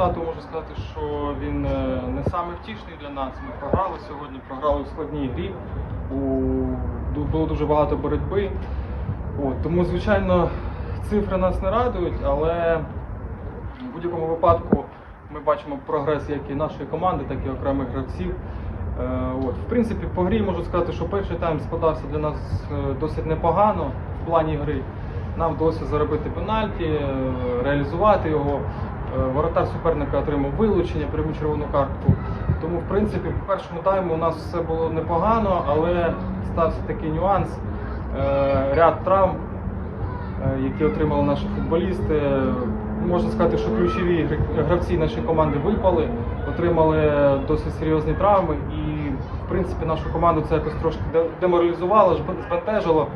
результату можу сказати, що він е, не саме втішний для нас. Ми програли сьогодні, програли у складній грі. У... Було дуже багато боротьби. От, тому, звичайно, цифри нас не радують, але в будь-якому випадку ми бачимо прогрес як і нашої команди, так і окремих гравців. Е, От. В принципі, по грі можу сказати, що перший тайм складався для нас е, досить непогано в плані гри. Нам вдалося заробити пенальті, реалізувати його. Е, Воротар суперника отримав вилучення, пряму червону картку. Тому, в принципі, по першому тайму у нас все було непогано, але стався такий нюанс. Е, Ряд травм, е, які отримали наші футболісти. Можна сказати, що ключові гравці нашої команди випали, отримали досить серйозні травми, і в принципі нашу команду це якось трошки де- деморалізувало, збентежило.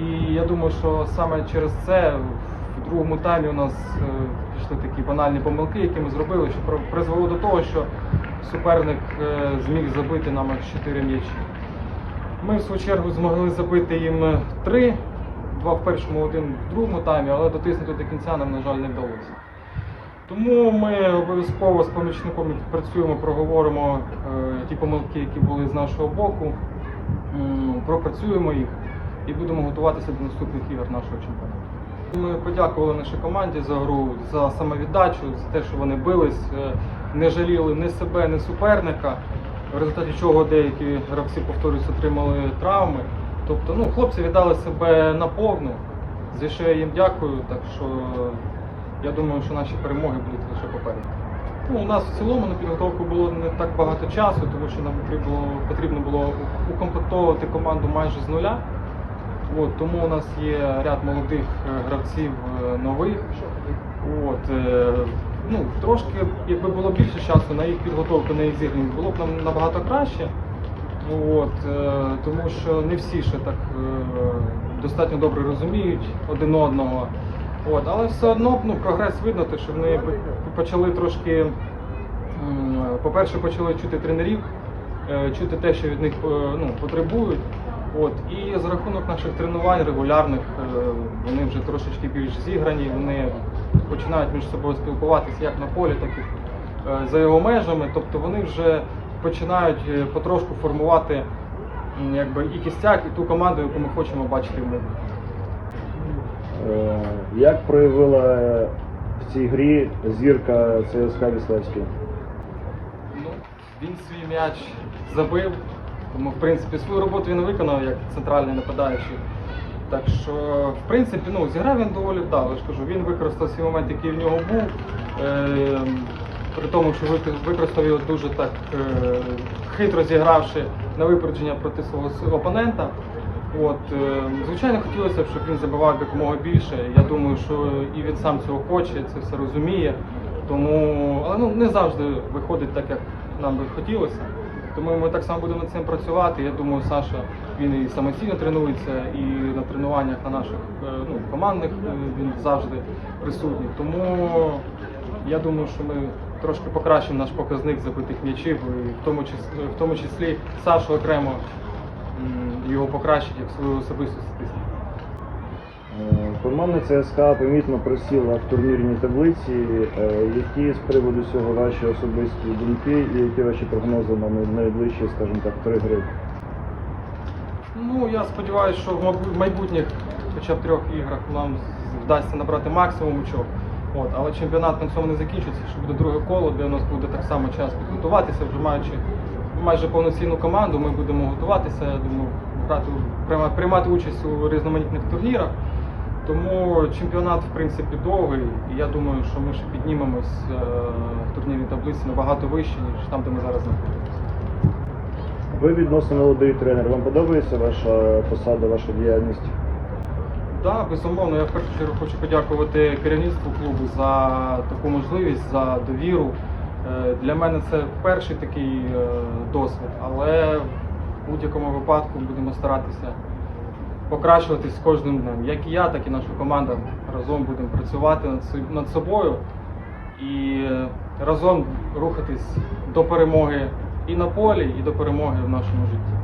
І я думаю, що саме через це в другому таймі у нас е, пішли такі банальні помилки, які ми зробили, що призвело до того, що суперник е, зміг забити нам 4 м'ячі. Ми в свою чергу змогли забити їм три, два в першому, один в другому таймі, але дотиснути до кінця нам, на жаль, не вдалося. Тому ми обов'язково з помічником працюємо, проговоримо е, ті помилки, які були з нашого боку, пропрацюємо їх і будемо готуватися до наступних ігор нашого чемпіонату. Ми подякували нашій команді за гру, за самовіддачу, за те, що вони бились, е, не жаліли ні себе, ні суперника, в результаті чого деякі гравці, повторюсь, отримали травми. Тобто, ну, хлопці віддали себе наповну, за що я їм дякую. Так що я думаю, що наші перемоги будуть лише попереду. Ну, у нас в цілому на підготовку було не так багато часу, тому що нам потрібно, потрібно було укомплектовувати команду майже з нуля. От, тому у нас є ряд молодих е, гравців е, нових. От, е, ну, трошки, якби було більше часу на їх підготовку, на їх зіграння, було б нам набагато краще. От, тому що не всі ще так достатньо добре розуміють один одного. От, але все одно ну, прогрес видно, те, що вони почали трошки, по-перше, почали чути тренерів, чути те, що від них е, ну, потребують. От, і за рахунок наших тренувань регулярних е, вони вже трошечки більш зіграні, вони починають між собою спілкуватися як на полі, так і е, за його межами. Тобто вони вже починають е, потрошку формувати якби, і кістяк, і ту команду, яку ми хочемо бачити в. Е, Як проявила в цій грі зірка ЦСКА Віславський? Він свій м'яч забив, тому в принципі свою роботу він виконав як центральний нападаючий. Так що, в принципі, ну, зіграв він доволі вдало. Кажу, він використав свій момент, який в нього був. Е, при тому, що використав його дуже так е, хитро зігравши на випередження проти свого опонента. От, е, звичайно, хотілося б, щоб він забивав якомога більше. Я думаю, що і він сам цього хоче, це все розуміє. Тому, але ну, не завжди виходить так, як нам би хотілося. Тому ми так само будемо над цим працювати. Я думаю, Саша він і самостійно тренується, і на тренуваннях на наших е, ну, командних е, він завжди присутній. Тому я думаю, що ми трошки покращимо наш показник забитих м'ячів, і в тому числі, в тому числі Сашу окремо його покращить як свою особисту статистику. Е, Команда ЦСКА помітно просіла в турнірній таблиці. Е, Які з приводу цього ваші особисті думки і які ваші прогнози на найближчі, скажімо так, три гри? Ну, я сподіваюся, що в майбутніх хоча б трьох іграх нам вдасться набрати максимум очок. От, але чемпіонат на цьому не закінчиться, що буде друге коло, де у нас буде так само час підготуватися, вже маючи майже повноцінну команду, ми будемо готуватися, я думаю, грати, приймати участь у різноманітних турнірах. Тому чемпіонат, в принципі, довгий, і я думаю, що ми ще піднімемось е, в турнірній таблиці набагато вище, ніж там, де ми зараз знаходимося. Ви відносно молодий тренер. Вам подобається ваша посада, ваша діяльність? Так, безумовно, я в першу чергу хочу подякувати керівництву клубу за таку можливість, за довіру. Е, Для мене це перший такий е, досвід, але в будь-якому випадку будемо старатися покращуватись кожним днем. Як і я, так і наша команда разом будемо працювати над собою і разом рухатись до перемоги і на полі, і до перемоги в нашому житті.